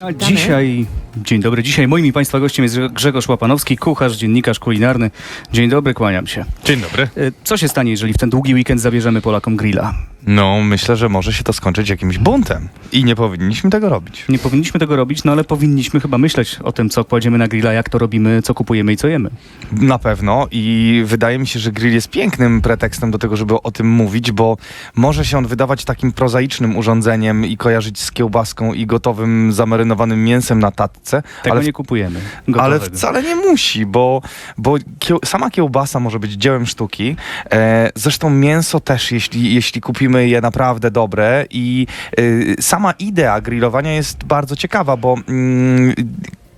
A dzisiaj, dzień dobry, dzisiaj moim i Państwa gościem jest Grzegorz Łapanowski, kucharz, dziennikarz kulinarny. Dzień dobry, kłaniam się. Dzień dobry. E, Co się stanie, jeżeli w ten długi weekend zabierzemy Polakom grilla? No, myślę, że może się to skończyć jakimś buntem i nie powinniśmy tego robić. Nie powinniśmy tego robić, no ale powinniśmy chyba myśleć o tym, co kładziemy na grilla, jak to robimy, co kupujemy i co jemy. Na pewno i wydaje mi się, że grill jest pięknym pretekstem do tego, żeby o tym mówić, bo może się on wydawać takim prozaicznym urządzeniem i kojarzyć z kiełbaską i gotowym, zamerynowanym mięsem na tatce, Tego ale, nie kupujemy. ale gotowego. wcale nie musi, bo, bo kieł, sama kiełbasa może być dziełem sztuki. E, zresztą mięso też, jeśli, jeśli kupimy je naprawdę dobre i e, sama idea grillowania jest bardzo ciekawa, bo mm,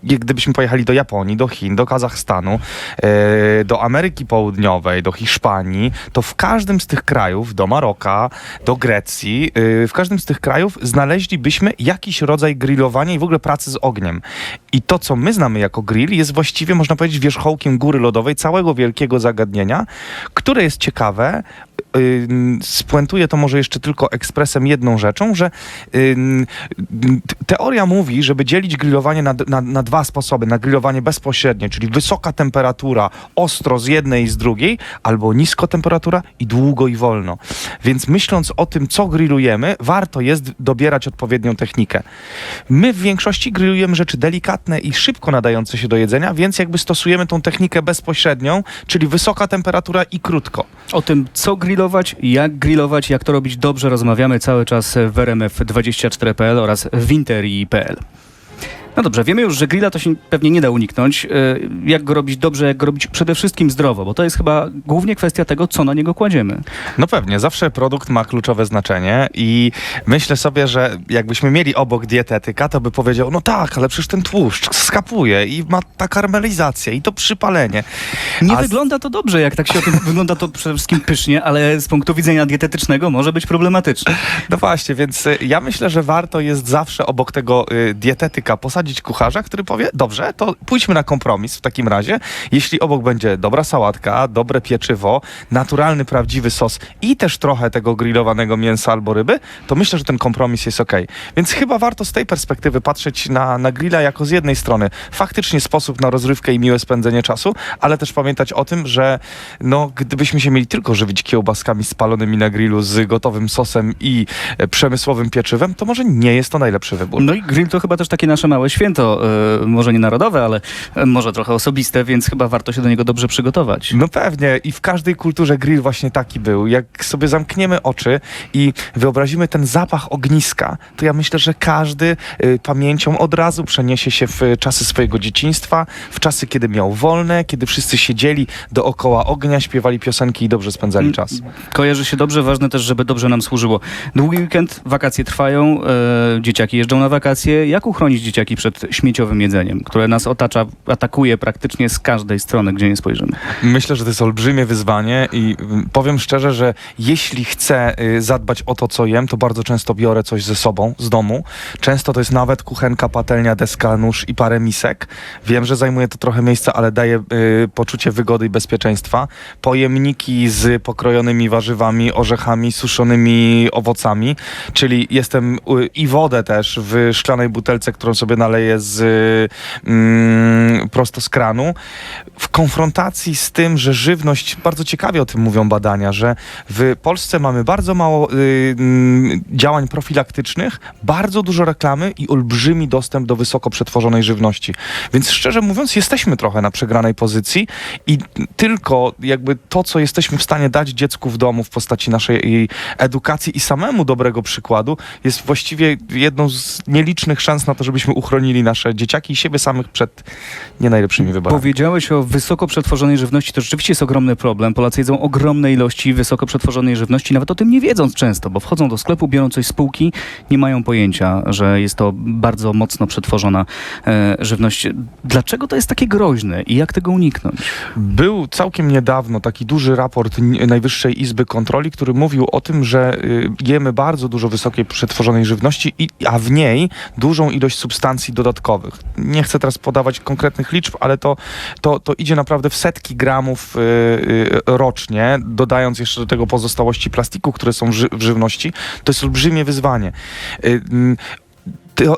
gdybyśmy pojechali do Japonii, do Chin, do Kazachstanu, e, do Ameryki Południowej, do Hiszpanii, to w każdym z tych krajów, do Maroka, do Grecji, e, w każdym z tych krajów znaleźlibyśmy jakiś rodzaj grillowania i w ogóle pracy z ogniem. I to, co my znamy jako grill, jest właściwie, można powiedzieć, wierzchołkiem góry lodowej całego wielkiego zagadnienia, które jest ciekawe. Ym, Spuentuję to może jeszcze tylko ekspresem jedną rzeczą, że t- teoria mówi, żeby dzielić grillowanie na, na, na dwa sposoby. Na grillowanie bezpośrednie, czyli wysoka temperatura, ostro z jednej i z drugiej, albo nisko temperatura i długo i wolno. Więc myśląc o tym, co grillujemy, warto jest dobierać odpowiednią technikę. My w większości grillujemy rzeczy delikatne i szybko nadające się do jedzenia, więc jakby stosujemy tą technikę bezpośrednią, czyli wysoka temperatura i krótko. O tym, co grillować, jak grillować, jak to robić? Dobrze, rozmawiamy cały czas w RMF24.pl oraz w interii.pl. No dobrze, wiemy już, że grilla to się pewnie nie da uniknąć. E, Jak go robić dobrze, jak go robić przede wszystkim zdrowo, bo to jest chyba głównie kwestia tego, co na niego kładziemy. No pewnie, zawsze produkt ma kluczowe znaczenie i myślę sobie, że jakbyśmy mieli obok dietetyka, to by powiedział, no tak, ale przecież ten tłuszcz skapuje i ma ta karmelizacja i to przypalenie. Nie A wygląda to dobrze, jak tak się o tym wygląda to przede wszystkim pysznie, ale z punktu widzenia dietetycznego może być problematyczne. No właśnie, więc y, ja myślę, że warto jest zawsze obok tego y, dietetyka posadzić kucharza, który powie, dobrze, to pójdźmy na kompromis w takim razie. Jeśli obok będzie dobra sałatka, dobre pieczywo, naturalny, prawdziwy sos i też trochę tego grillowanego mięsa albo ryby, to myślę, że ten kompromis jest ok. Więc chyba warto z tej perspektywy patrzeć na, na grilla jako z jednej strony faktycznie sposób na rozrywkę i miłe spędzenie czasu, ale też pamiętać o tym, że no, gdybyśmy się mieli tylko żywić kiełbaskami spalonymi na grillu z gotowym sosem i e, przemysłowym pieczywem, to może nie jest to najlepszy wybór. No i grill to chyba też takie nasze małe święto, e, może nie narodowe, ale e, może trochę osobiste, więc chyba warto się do niego dobrze przygotować. No pewnie i w każdej kulturze grill właśnie taki był. Jak sobie zamkniemy oczy i wyobrazimy ten zapach ogniska, to ja myślę, że każdy y, pamięcią od razu przeniesie się w czasy swojego dzieciństwa, w czasy, kiedy miał wolne, kiedy wszyscy siedzieli dookoła ognia, śpiewali piosenki i dobrze spędzali Mm. czas. Kojarzy się dobrze, ważne też, żeby dobrze nam służyło. Długi weekend, wakacje trwają, e, dzieciaki jeżdżą na wakacje. Jak uchronić dzieciaki przed śmieciowym jedzeniem, które nas otacza, atakuje praktycznie z każdej strony, gdzie nie spojrzymy? Myślę, że to jest olbrzymie wyzwanie i y, powiem szczerze, że jeśli chcę y, zadbać o to, co jem, to bardzo często biorę coś ze sobą, z domu. Często to jest nawet kuchenka, patelnia, deska, nóż i parę misek. Wiem, że zajmuje to trochę miejsca, ale daje y, poczucie wygody i bezpieczeństwa. Pojemniki z pokrojonymi warzywami, orzechami, suszonymi owocami, czyli jestem y, i wodę też w szklanej butelce, którą sobie naleję z, mm, prosto z kranu w konfrontacji z tym, że żywność, bardzo ciekawie o tym mówią badania, że w Polsce mamy bardzo mało y, mm, działań profilaktycznych, bardzo dużo reklamy i olbrzymi dostęp do wysoko przetworzonej żywności. Więc szczerze mówiąc, jesteśmy trochę na przegranej pozycji i tylko jakby to, co jesteśmy w stanie dać dziecku w domu w postaci naszej edukacji i samemu dobrego przykładu, jest właściwie jedną z nielicznych szans na to, żebyśmy uchronili nasze dzieciaki i siebie samych przed nie najlepszymi wyborami. Powiedziałeś o wysoko przetworzonej żywności, to rzeczywiście jest ogromny problem. Polacy jedzą ogromne ilości wysoko przetworzonej żywności, nawet o tym nie wiedząc często, bo wchodzą do sklepu, biorą coś z półki, nie mają pojęcia, że jest to bardzo mocno przetworzona e, żywność. Dlaczego to jest takie groźne i jak tego uniknąć? Był całkiem niedawno taki duży raport Najwyższej Izby Kontroli, który mówił o tym, że y, jemy bardzo dużo wysokiej przetworzonej żywności, i, a w niej dużą ilość substancji dodatkowych. Nie chcę teraz podawać konkretnych liczb, ale to, to, to idzie naprawdę w setki gramów y, y, rocznie, dodając jeszcze do tego pozostałości plastiku, które są w, ży- w żywności. To jest olbrzymie wyzwanie. Y, mm, Teo-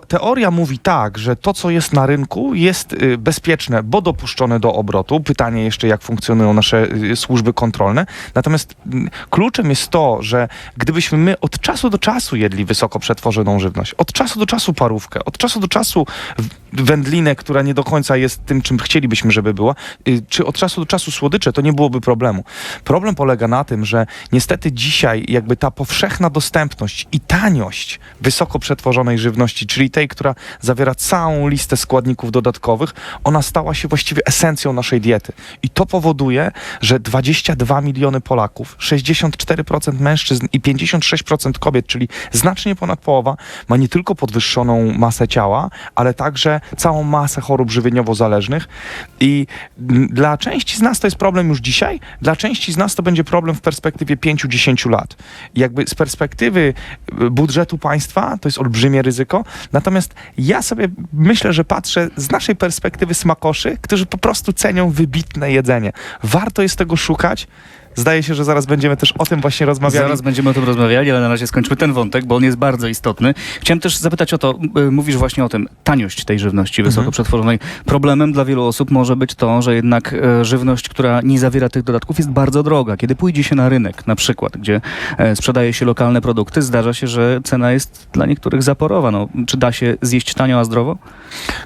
teoria mówi tak, że to, co jest na rynku, jest y, bezpieczne, bo dopuszczone do obrotu. Pytanie jeszcze, jak funkcjonują nasze y, służby kontrolne. Natomiast mm, kluczem jest to, że gdybyśmy my od czasu do czasu jedli wysoko przetworzoną żywność, od czasu do czasu parówkę, od czasu do czasu wędlinę, która nie do końca jest tym, czym chcielibyśmy, żeby była, y, czy od czasu do czasu słodycze, to nie byłoby problemu. Problem polega na tym, że niestety dzisiaj jakby ta powszechna dostępność i taniość wysoko przetworzonej żywności, czyli tej, która zawiera całą listę składników dodatkowych, ona stała się właściwie esencją naszej diety. I to powoduje, że 22 miliony Polaków, 64% mężczyzn i 56% kobiet, czyli znacznie ponad połowa, ma nie tylko podwyższoną masę ciała, ale także całą masę chorób żywieniowo-zależnych. I dla części z nas to jest problem już dzisiaj, dla części z nas to będzie problem w perspektywie 5-10 lat. Jakby z perspektywy budżetu państwa to jest olbrzymie ryzyko, natomiast ja sobie myślę, że patrzę z naszej perspektywy smakoszy, którzy po prostu cenią wybitne jedzenie. Warto jest tego szukać. Zdaje się, że zaraz będziemy też o tym właśnie rozmawiali. Zaraz będziemy o tym rozmawiali, ale na razie skończmy ten wątek, bo on jest bardzo istotny. Chciałem też zapytać o to, y, mówisz właśnie o tym, taniość tej żywności wysoko Mhm. przetworzonej. Problemem dla wielu osób może być to, że jednak e, żywność, która nie zawiera tych dodatków jest bardzo droga. Kiedy pójdzie się na rynek, na przykład, gdzie e, sprzedaje się lokalne produkty, zdarza się, że cena jest dla niektórych zaporowa. No, czy da się zjeść tanio, a zdrowo?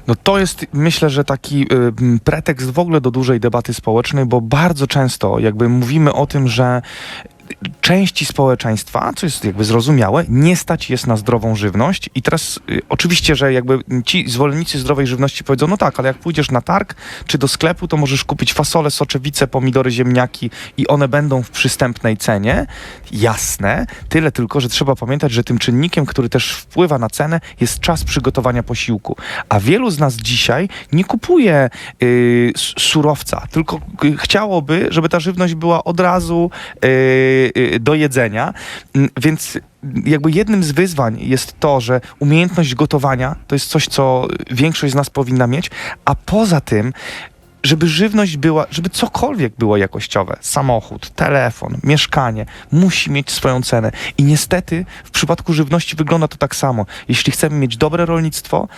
No to jest, myślę, że taki y, pretekst w ogóle do dużej debaty społecznej, bo bardzo często jakby mówimy o tym, że części społeczeństwa, co jest jakby zrozumiałe, nie stać jest na zdrową żywność i teraz y, oczywiście, że jakby ci zwolennicy zdrowej żywności powiedzą, no tak, ale jak pójdziesz na targ czy do sklepu, to możesz kupić fasolę, soczewice, pomidory, ziemniaki i one będą w przystępnej cenie. Jasne, tyle tylko, że trzeba pamiętać, że tym czynnikiem, który też wpływa na cenę jest czas przygotowania posiłku. A wielu z nas dzisiaj nie kupuje y, surowca, tylko y, chciałoby, żeby ta żywność była od razu y, do jedzenia. Mm, Więc jakby jednym z wyzwań jest to, że umiejętność gotowania to jest coś, co większość z nas powinna mieć, a poza tym żeby żywność była, żeby cokolwiek było jakościowe, samochód, telefon, mieszkanie, musi mieć swoją cenę. I niestety w przypadku żywności wygląda to tak samo. Jeśli chcemy mieć dobre rolnictwo,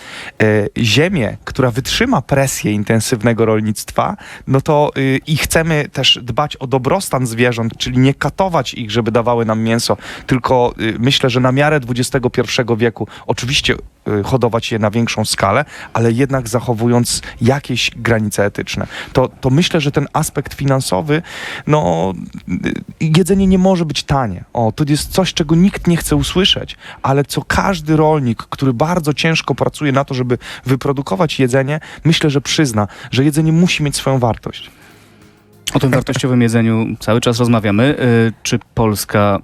e, ziemię, która wytrzyma presję intensywnego rolnictwa, no to y, i chcemy też dbać o dobrostan zwierząt, czyli nie katować ich, żeby dawały nam mięso, tylko y, myślę, że na miarę XXI wieku oczywiście y, hodować je na większą skalę, ale jednak zachowując jakieś granice etyczne. To, to myślę, że ten aspekt finansowy, no y, jedzenie nie może być tanie. O, to jest coś, czego nikt nie chce usłyszeć, ale co każdy rolnik, który bardzo ciężko pracuje na to, żeby wyprodukować jedzenie, myślę, że przyzna, że jedzenie musi mieć swoją wartość. O tym wartościowym jedzeniu cały czas rozmawiamy. Y, Czy Polska,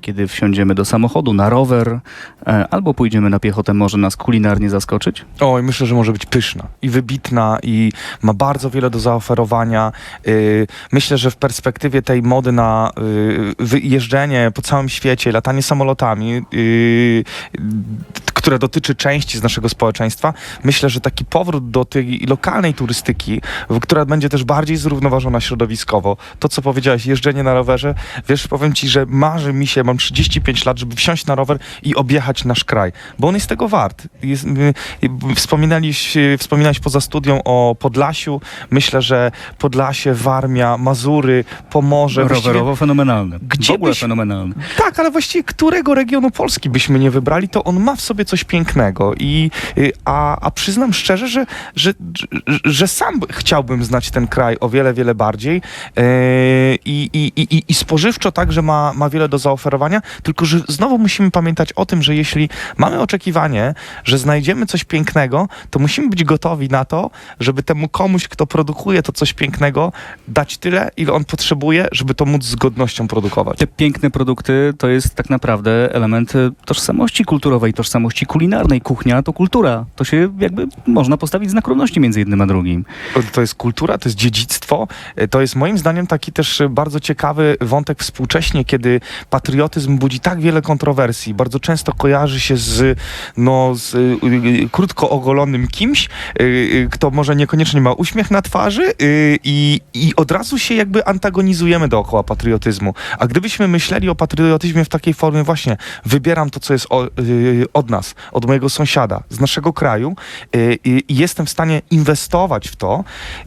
kiedy wsiądziemy do samochodu, na rower e, albo pójdziemy na piechotę, może nas kulinarnie zaskoczyć? Oj, myślę, że może być pyszna i wybitna i ma bardzo wiele do zaoferowania. Yy, myślę, że w perspektywie tej mody na yy, wy- jeżdżenie po całym świecie, latanie samolotami, yy, które dotyczy części z naszego społeczeństwa, myślę, że taki powrót do tej lokalnej turystyki, która będzie też bardziej zrównoważona środowiskowo. To, co powiedziałeś, jeżdżenie na rowerze, wiesz, powiem ci, że marzy mi się, mam 35 lat, żeby wsiąść na rower i objechać nasz kraj, bo on jest tego wart. Jest, y, y, wspominałeś, y, wspominałeś poza studią o Podlasiu. Myślę, że Podlasie, Warmia, Mazury, Pomorze. Rowerowo fenomenalne. Gdzie w ogóle byś- fenomenalne. tak, ale właściwie którego regionu Polski byśmy nie wybrali, to on ma w sobie coś pięknego. I, y, a, a przyznam szczerze, że, że, że, sam chciałbym znać ten kraj o wiele, wiele bardziej. Yy, I, i, i, I spożywczo także ma, ma wiele do zaoferowania, tylko że znowu musimy pamiętać o tym, że jeśli mamy oczekiwanie, że znajdziemy coś pięknego, to musimy być gotowi na to, żeby temu komuś, kto produkuje to coś pięknego, dać tyle, ile on potrzebuje, żeby to móc z godnością produkować. Te piękne produkty to jest tak naprawdę element tożsamości kulturowej, tożsamości kulinarnej. Kuchnia to kultura. To się jakby można postawić znak równości między jednym a drugim. To jest kultura, to jest dziedzictwo. E, To jest moim zdaniem taki też e, bardzo ciekawy wątek współcześnie, kiedy patriotyzm budzi tak wiele kontrowersji. Bardzo często kojarzy się z, no, z y, krótko ogolonym kimś, y, kto może niekoniecznie ma uśmiech na twarzy y, i, i od razu się jakby antagonizujemy dookoła patriotyzmu. A gdybyśmy myśleli o patriotyzmie w takiej formie właśnie, wybieram to, co jest o, od nas, nas, od mojego sąsiada, z naszego kraju y, i jestem w stanie inwestować w to.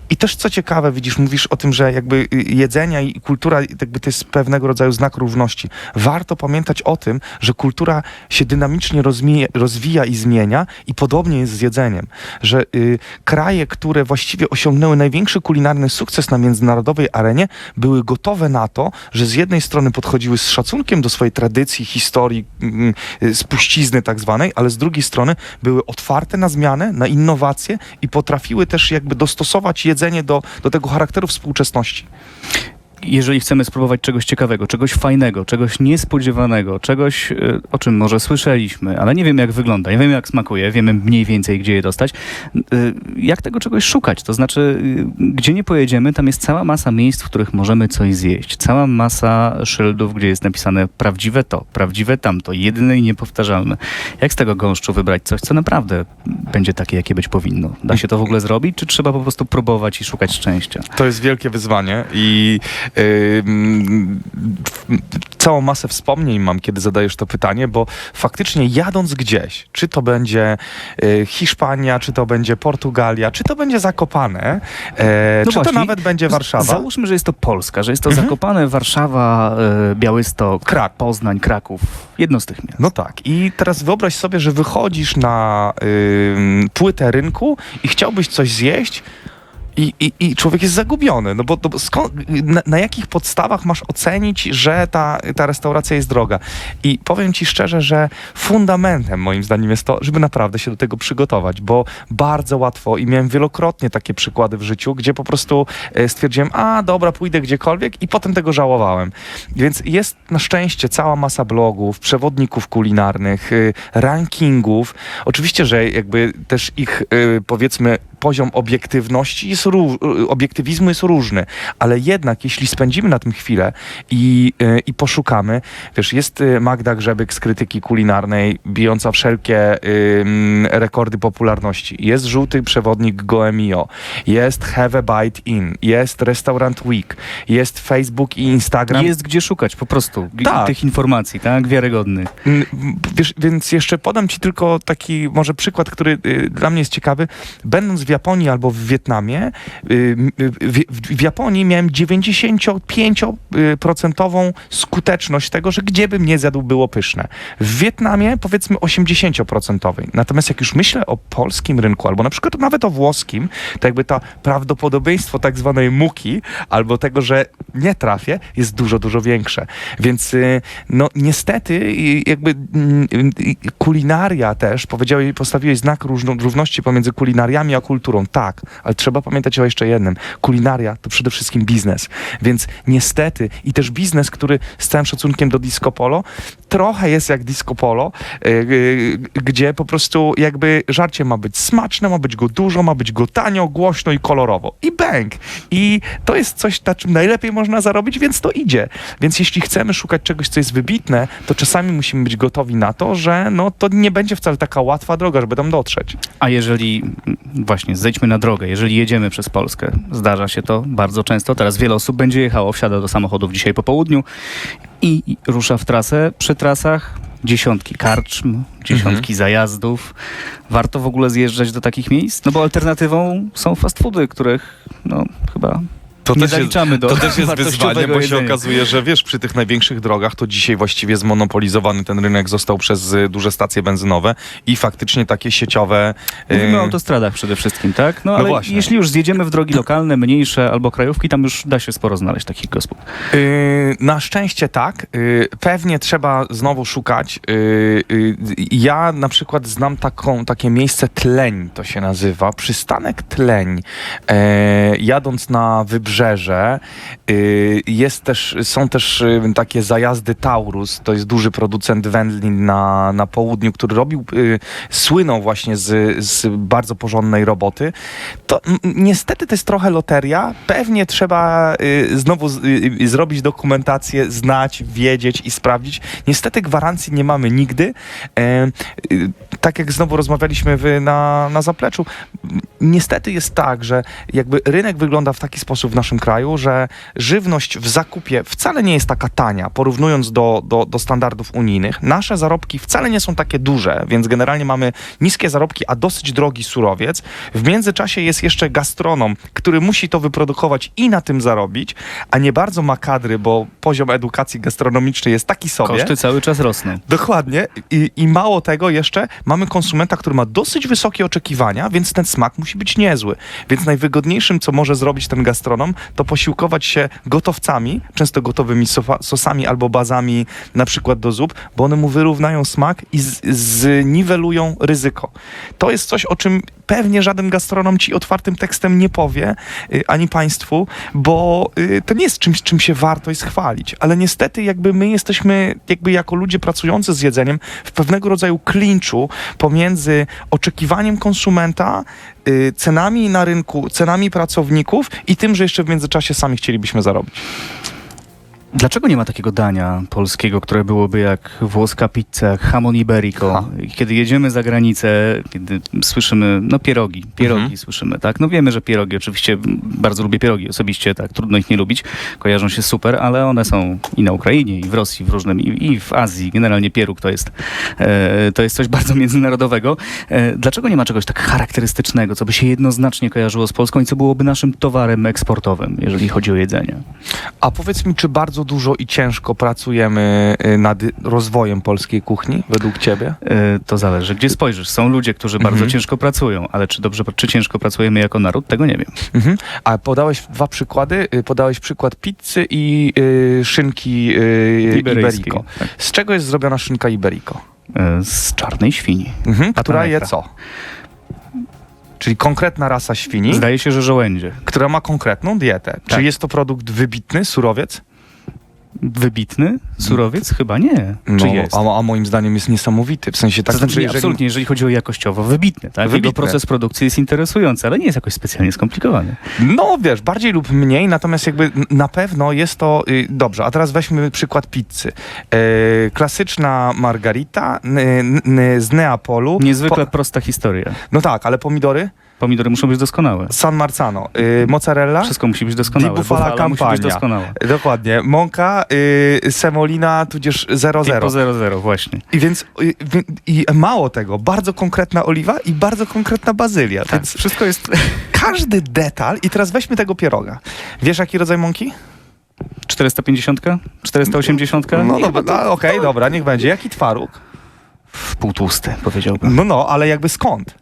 I też co ciekawe, widzisz, mówisz o tym, że jakby y, jedzenia i kultura jakby to jest pewnego rodzaju znak równości. Warto pamiętać o tym, że kultura się dynamicznie rozmija, rozwija i zmienia i podobnie jest z jedzeniem, że y, kraje, które właściwie osiągnęły największy kulinarny sukces na międzynarodowej arenie, były gotowe na to, że z jednej strony podchodziły z szacunkiem do swojej tradycji, historii, mm, y, spuścizny tak zwanej, ale z drugiej strony były otwarte na zmianę, na innowacje i potrafiły też jakby dostosować jedzenie do, do tego charakteru współczesności. Jeżeli chcemy spróbować czegoś ciekawego, czegoś fajnego, czegoś niespodziewanego, czegoś, y, o czym może słyszeliśmy, ale nie wiemy jak wygląda, nie wiemy jak smakuje, wiemy mniej więcej gdzie je dostać, y, jak tego czegoś szukać? To znaczy, y, gdzie nie pojedziemy, tam jest cała masa miejsc, w których możemy coś zjeść, cała masa szyldów, gdzie jest napisane prawdziwe to, prawdziwe tamto, jedyne i niepowtarzalne. Jak z tego gąszczu wybrać coś, co naprawdę będzie takie, jakie być powinno? Da się to w ogóle zrobić, czy trzeba po prostu próbować i szukać szczęścia? To jest wielkie wyzwanie i całą masę wspomnień mam, kiedy zadajesz to pytanie, bo faktycznie jadąc gdzieś, czy to będzie y, Hiszpania, czy to będzie Portugalia, czy to będzie Zakopane, e, No czy to właśnie. nawet będzie Warszawa. Załóżmy, że jest to Polska, że jest to Mhm. Zakopane, Warszawa, e, Białystok, Krak. Poznań, Kraków. Jedno z tych miast. No tak. I teraz wyobraź sobie, że wychodzisz na ym, płytę rynku i chciałbyś coś zjeść. I, i, I człowiek jest zagubiony, no bo, no bo skąd, na, na jakich podstawach masz ocenić, że ta, ta restauracja jest droga? I powiem ci szczerze, że fundamentem moim zdaniem jest to, żeby naprawdę się do tego przygotować, bo bardzo łatwo i miałem wielokrotnie takie przykłady w życiu, gdzie po prostu e, stwierdziłem, a dobra, pójdę gdziekolwiek i potem tego żałowałem. Więc jest na szczęście cała masa blogów, przewodników kulinarnych, y, rankingów. Oczywiście, że jakby też ich y, powiedzmy poziom obiektywności jest ró- y, obiektywizmu jest różny, ale jednak jeśli spędzimy na tym chwilę i, y, i poszukamy, wiesz, jest y, Magda Grzebyk z krytyki kulinarnej, bijąca wszelkie y, rekordy popularności. Jest żółty przewodnik Goemio, jest Have a Bite In, jest Restaurant Week, jest Facebook i Instagram. Jest gdzie szukać po prostu Tak. tych informacji, tak? Wiarygodnych. Wiesz, więc jeszcze podam ci tylko taki może przykład, który y, dla mnie jest ciekawy. Będąc w Japonii albo w Wietnamie, y, w, w, Japonii miałem 95% skuteczność tego, że gdzie bym nie zjadł było pyszne. W Wietnamie powiedzmy 80%. Natomiast jak już myślę o polskim rynku, albo na przykład nawet o włoskim, to jakby to prawdopodobieństwo tak zwanej muki, albo tego, że nie trafię, jest dużo, dużo większe. Więc y, no niestety jakby mm, kulinaria też, powiedziałeś, postawiłeś znak równości pomiędzy kulinariami a kulturą. Tak, ale trzeba pamiętać o jeszcze jednym. Kulinaria to przede wszystkim biznes. Więc niestety i też biznes, który z całym szacunkiem do disco polo, trochę jest jak disco polo, y, y, gdzie po prostu jakby żarcie ma być smaczne, ma być go dużo, ma być go tanio, głośno i kolorowo. I bang! I to jest coś, na czym najlepiej można zarobić, więc to idzie. Więc jeśli chcemy szukać czegoś, co jest wybitne, to czasami musimy być gotowi na to, że no, to nie będzie wcale taka łatwa droga, żeby tam dotrzeć. A jeżeli, właśnie, zejdźmy na drogę, jeżeli jedziemy przez Polskę, zdarza się to bardzo często, teraz wiele osób będzie jechało, wsiada do samochodów dzisiaj po południu i rusza w trasę. Przy trasach dziesiątki karczm, dziesiątki zajazdów. Warto w ogóle zjeżdżać do takich miejsc? No bo alternatywą są fast foody, których no chyba To nie zaliczamy do To też jest wyzwanie, bo się okazuje, że wiesz, przy tych największych drogach to dzisiaj właściwie zmonopolizowany ten rynek został przez y, duże stacje benzynowe i faktycznie takie sieciowe... y, Mówimy o autostradach przede wszystkim, tak? No No ale właśnie. jeśli już zjedziemy w drogi lokalne, mniejsze albo krajówki, tam już da się sporo znaleźć takich gospod. Yy, na szczęście tak. Yy, pewnie trzeba znowu szukać. Yy, yy, ja na przykład znam taką, takie miejsce Tleń, to się nazywa. Przystanek Tleń. E, jadąc na wybrzeże yy, jest też, są też yy, takie zajazdy Taurus. To jest duży producent wędlin na, na południu, który robił, yy, słynął właśnie z, z bardzo porządnej roboty. To niestety to jest trochę loteria. Pewnie trzeba y, znowu z, y, y, zrobić dokumentację, znać, wiedzieć i sprawdzić. Niestety gwarancji nie mamy nigdy. Tak jak znowu rozmawialiśmy w, na, na zapleczu, niestety jest tak, że jakby rynek wygląda w taki sposób w naszym kraju, że żywność w zakupie wcale nie jest taka tania, porównując do, do, do standardów unijnych. Nasze zarobki wcale nie są takie duże, więc generalnie mamy niskie zarobki, a dosyć drogi surowiec. W międzyczasie jest jeszcze gastronom, który musi to wyprodukować i na tym zarobić, a nie bardzo ma kadry, bo poziom edukacji gastronomicznej jest taki sobie. Koszty cały czas rosną. Dokładnie. I, I mało tego jeszcze mamy konsumenta, który ma dosyć wysokie oczekiwania, więc ten smak musi być niezły. Więc najwygodniejszym, co może zrobić ten gastronom, to posiłkować się gotowcami, często gotowymi sosami albo bazami na przykład do zup, bo one mu wyrównają smak i zniwelują ryzyko. To jest coś, o czym pewnie żaden gastronom ci otwartym tekstem nie powie, y, ani państwu, bo y, to nie jest czymś, czym się warto jest chwalić. Ale niestety jakby my jesteśmy, jakby jako ludzie pracujący z jedzeniem, w pewnego rodzaju klinczu pomiędzy oczekiwaniem konsumenta, y, cenami na rynku, cenami pracowników i tym, że jeszcze w międzyczasie sami chcielibyśmy zarobić. Dlaczego nie ma takiego dania polskiego, które byłoby jak włoska pizza, jak hamon iberico? Ha. Kiedy jedziemy za granicę, kiedy słyszymy, no pierogi, pierogi Mhm. słyszymy, tak? No wiemy, że pierogi, oczywiście bardzo lubię pierogi osobiście, tak, trudno ich nie lubić, kojarzą się super, ale one są i na Ukrainie, i w Rosji, w różnym, i, i w Azji. Generalnie pieróg to jest, e, to jest coś bardzo międzynarodowego. E, dlaczego nie ma czegoś tak charakterystycznego, co by się jednoznacznie kojarzyło z Polską i co byłoby naszym towarem eksportowym, jeżeli chodzi o jedzenie? A powiedz mi, czy bardzo dużo i ciężko pracujemy y, nad rozwojem polskiej kuchni, według ciebie? E, To zależy, gdzie spojrzysz. Są ludzie, którzy bardzo Mhm. ciężko pracują, ale czy dobrze, czy ciężko pracujemy jako naród, tego nie wiem. Mhm. A podałeś dwa przykłady. Y, Podałeś przykład pizzy i y, szynki y. Iberico. Tak. Z czego jest zrobiona szynka Iberico? Z czarnej świni. Mhm. Która je co? Czyli konkretna rasa świni, Zdaje się, że żołędzie. która ma konkretną dietę. Tak. Czy jest to produkt wybitny, surowiec? Wybitny? Surowiec? Chyba nie. Czy No, jest? A, a moim zdaniem jest niesamowity. W sensie tak, to znaczy, że jeżeli- absolutnie, jeżeli chodzi o jakościowo, wybitny. Tak? Jego proces produkcji jest interesujący, ale nie jest jakoś specjalnie skomplikowany. No wiesz, bardziej lub mniej, natomiast jakby na pewno jest to y, dobrze. A teraz weźmy przykład pizzy. E, klasyczna margarita z Neapolu. Niezwykle Po, prosta historia. no tak, ale pomidory? Pomidory muszą być doskonałe. San Marzano. Y, mozzarella? Wszystko musi być doskonałe. Bufala Bufala musi być doskonałe. Dokładnie. Mąka, y, semolina, tudzież 00. Tipo 00, właśnie. I więc y, i mało tego, bardzo konkretna oliwa i bardzo konkretna bazylia. Tak, Więc wszystko jest... każdy detal. I teraz weźmy tego pieroga. Wiesz, jaki rodzaj mąki? 450? 480? No Nie, dobra, no, okej, dobra, niech będzie. Jaki twaróg? Półtłusty, powiedziałbym. No, no, ale jakby skąd?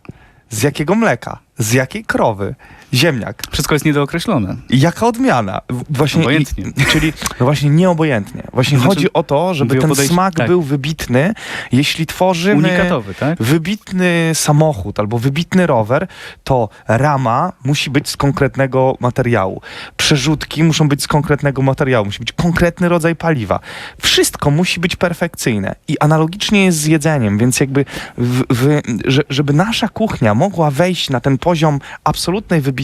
Z jakiego mleka? Z jakiej krowy? Ziemniak. Wszystko jest niedookreślone. Jaka odmiana? Właśnie, Obojętnie. I, czyli, no właśnie nieobojętnie. Właśnie Znaczy, chodzi o to, żeby ten podejściu- smak tak. był wybitny. Jeśli tworzymy Unikatowy, tak? wybitny samochód albo wybitny rower, to rama musi być z konkretnego materiału. Przerzutki muszą być z konkretnego materiału. Musi być konkretny rodzaj paliwa. Wszystko musi być perfekcyjne. I analogicznie jest z jedzeniem, więc jakby w, w, że, żeby nasza kuchnia mogła wejść na ten poziom absolutnej wybitności,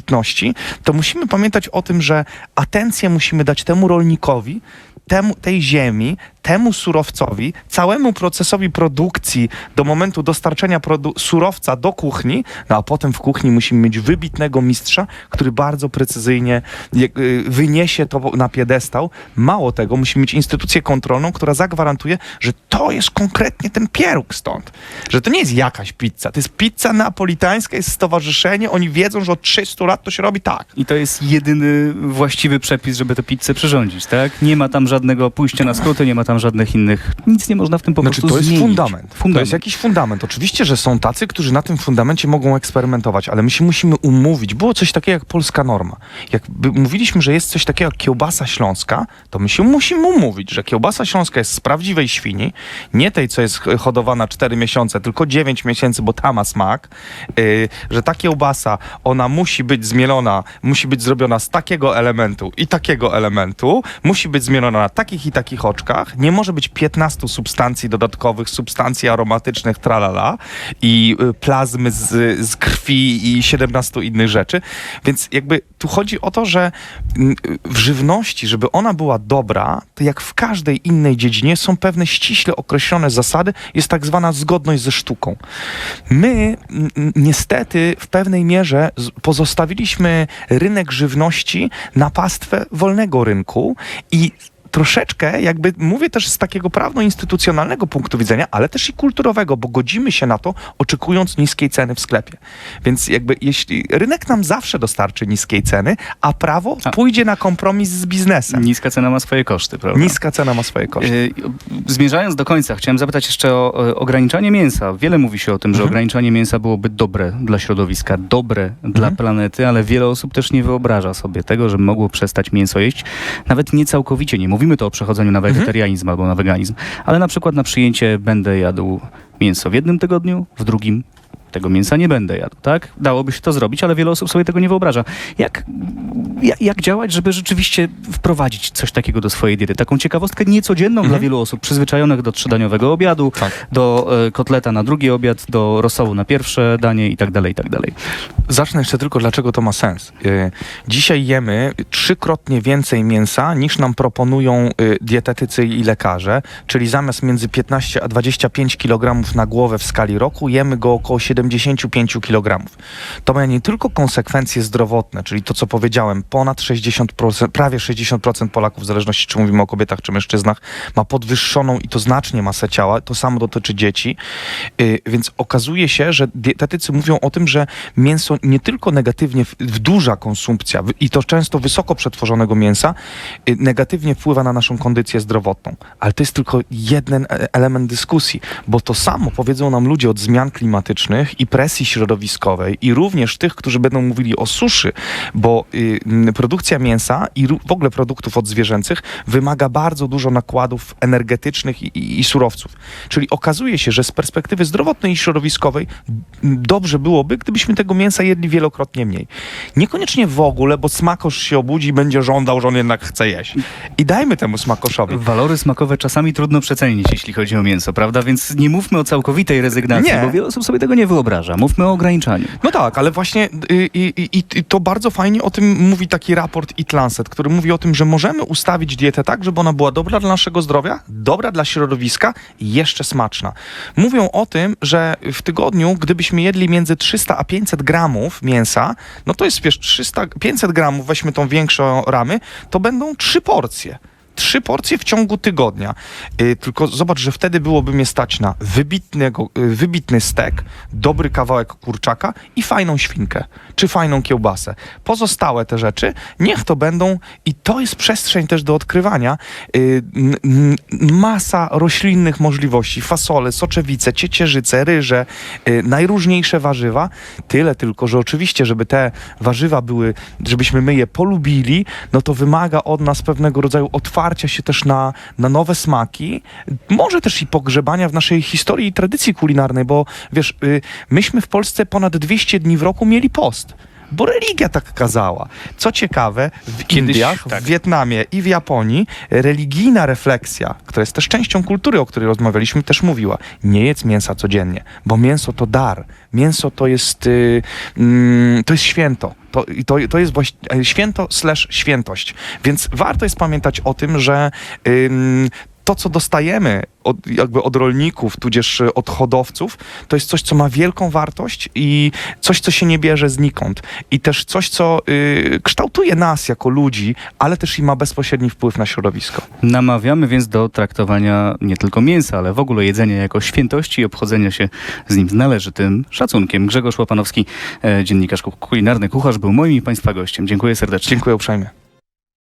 to musimy pamiętać o tym, że atencję musimy dać temu rolnikowi, temu, tej ziemi, temu surowcowi, całemu procesowi produkcji do momentu dostarczenia produ- surowca do kuchni, no a potem w kuchni musimy mieć wybitnego mistrza, który bardzo precyzyjnie y, wyniesie to na piedestał. Mało tego, musimy mieć instytucję kontrolną, która zagwarantuje, że to jest konkretnie ten pieróg stąd. Że to nie jest jakaś pizza, to jest pizza napolitańska, jest stowarzyszenie, oni wiedzą, że od 300 lat to się robi tak. I to jest jedyny właściwy przepis, żeby tę pizzę przyrządzić, tak? Nie ma tam żadnego pójścia na skróty, nie ma tam żadnych innych... Nic nie można w tym po Znaczy, prostu to jest zmienić. fundament. To jest jakiś fundament. Oczywiście, że są tacy, którzy na tym fundamencie mogą eksperymentować, ale my się musimy umówić. Było coś takiego jak polska norma. Jak mówiliśmy, że jest coś takiego jak kiełbasa śląska, to my się musimy umówić, że kiełbasa śląska jest z prawdziwej świni, nie tej, co jest hodowana 4 miesiące, tylko 9 miesięcy, bo ta ma smak, yy, że ta kiełbasa kiełbasa, ona musi być zmielona, musi być zrobiona z takiego elementu i takiego elementu, musi być zmielona na takich i takich oczkach, nie może być 15 substancji dodatkowych, substancji aromatycznych, tralala i y, plazmy z, z krwi i 17 innych rzeczy. Więc jakby tu chodzi o to, że mm, w żywności, żeby ona była dobra, to jak w każdej innej dziedzinie są pewne ściśle określone zasady, jest tak zwana zgodność ze sztuką. My niestety w pewnej mierze pozostawiliśmy rynek żywności na pastwę wolnego rynku i troszeczkę, jakby mówię też z takiego prawno-instytucjonalnego punktu widzenia, ale też i kulturowego, bo godzimy się na to, oczekując niskiej ceny w sklepie. Więc jakby jeśli rynek nam zawsze dostarczy niskiej ceny, a prawo A. pójdzie na kompromis z biznesem. Niska cena ma swoje koszty, prawda? Niska cena ma swoje koszty. Y, Zmierzając do końca, chciałem zapytać jeszcze o ograniczanie mięsa. Wiele mówi się o tym, że Mhm. ograniczanie mięsa byłoby dobre dla środowiska, dobre dla Mhm. planety, ale wiele osób też nie wyobraża sobie tego, że mogło przestać mięso jeść. Nawet nie całkowicie. Nie mówimy to o przechodzeniu na Mhm. wegetarianizm albo na weganizm, ale na przykład na przyjęcie będę jadł mięso w jednym tygodniu, w drugim tego mięsa nie będę jadł, tak? Dałoby się to zrobić, ale wiele osób sobie tego nie wyobraża. Jak, jak, jak działać, żeby rzeczywiście wprowadzić coś takiego do swojej diety? Taką ciekawostkę niecodzienną Mhm. dla wielu osób, przyzwyczajonych do trzydaniowego obiadu, Tak. do e, kotleta na drugi obiad, do rosołu na pierwsze danie i tak dalej, i tak dalej. Zacznę jeszcze tylko, dlaczego to ma sens. Y, Dzisiaj jemy trzykrotnie więcej mięsa, niż nam proponują y, dietetycy i lekarze, czyli zamiast między 15 a 25 kg na głowę w skali roku, jemy go około 75 kg. To ma nie tylko konsekwencje zdrowotne, czyli to, co powiedziałem, ponad 60%, prawie 60% Polaków, w zależności czy mówimy o kobietach czy mężczyznach, ma podwyższoną i to znacznie masę ciała. To samo dotyczy dzieci. Y, Więc okazuje się, że dietetycy mówią o tym, że mięso nie tylko negatywnie, w- duża konsumpcja i to często wysoko przetworzonego mięsa y, negatywnie wpływa na naszą kondycję zdrowotną. Ale to jest tylko jeden e- element dyskusji, bo to samo powiedzą nam ludzie od zmian klimatycznych i presji środowiskowej i również tych, którzy będą mówili o suszy, bo y, produkcja mięsa i w ogóle produktów odzwierzęcych wymaga bardzo dużo nakładów energetycznych i, i, i surowców. Czyli okazuje się, że z perspektywy zdrowotnej i środowiskowej dobrze byłoby, gdybyśmy tego mięsa jedli wielokrotnie mniej. Niekoniecznie w ogóle, bo smakosz się obudzi i będzie żądał, że on jednak chce jeść. I dajmy temu smakoszowi. Walory smakowe czasami trudno przecenić, jeśli chodzi o mięso, prawda? Więc nie mówmy o całkowitej rezygnacji, Nie. bo wiele osób sobie tego nie wyobraża. Mówmy o ograniczaniu. No tak, ale właśnie y, i, i, i, to bardzo fajnie o tym mówi taki raport Eat Lancet, który mówi o tym, że możemy ustawić dietę tak, żeby ona była dobra dla naszego zdrowia, dobra dla środowiska i jeszcze smaczna. Mówią o tym, że w tygodniu, gdybyśmy jedli między 300 a 500 gramów mięsa, no to jest, wiesz, 300, 500 gramów, weźmy tą większą ramy, to będą trzy porcje. Trzy porcje w ciągu tygodnia. Y, tylko zobacz, że wtedy byłoby mnie stać na wybitnego, y, wybitny stek, dobry kawałek kurczaka i fajną świnkę, czy fajną kiełbasę. Pozostałe te rzeczy, niech to będą, i to jest przestrzeń też do odkrywania, y, masa roślinnych możliwości, fasole, soczewice, ciecierzyce, ryże, najróżniejsze warzywa. Tyle tylko, że oczywiście, żeby te warzywa były, żebyśmy my je polubili, no to wymaga od nas pewnego rodzaju otwarcia się też na, na nowe smaki, może też i pogrzebania w naszej historii i tradycji kulinarnej, bo wiesz, y, myśmy w Polsce ponad 200 dni w roku mieli post. Bo religia tak kazała. Co ciekawe, w Kiedyś, Indiach, tak. w Wietnamie i w Japonii religijna refleksja, która jest też częścią kultury, o której rozmawialiśmy, też mówiła: nie jedz mięsa codziennie, bo mięso to dar. Mięso to jest, y, mm, to jest święto. To, i to, to jest właśnie święto slash świętość. Więc warto jest pamiętać o tym, że ym, to, co dostajemy od, jakby od rolników, tudzież y, od hodowców, to jest coś, co ma wielką wartość i coś, co się nie bierze znikąd. I też coś, co y, kształtuje nas jako ludzi, ale też i ma bezpośredni wpływ na środowisko. Namawiamy więc do traktowania nie tylko mięsa, ale w ogóle jedzenia jako świętości i obchodzenia się z nim z należytym szacunkiem. Grzegorz Łapanowski, e, dziennikarz ku- kulinarny, kucharz, był moim i Państwa gościem. Dziękuję serdecznie. Dziękuję uprzejmie.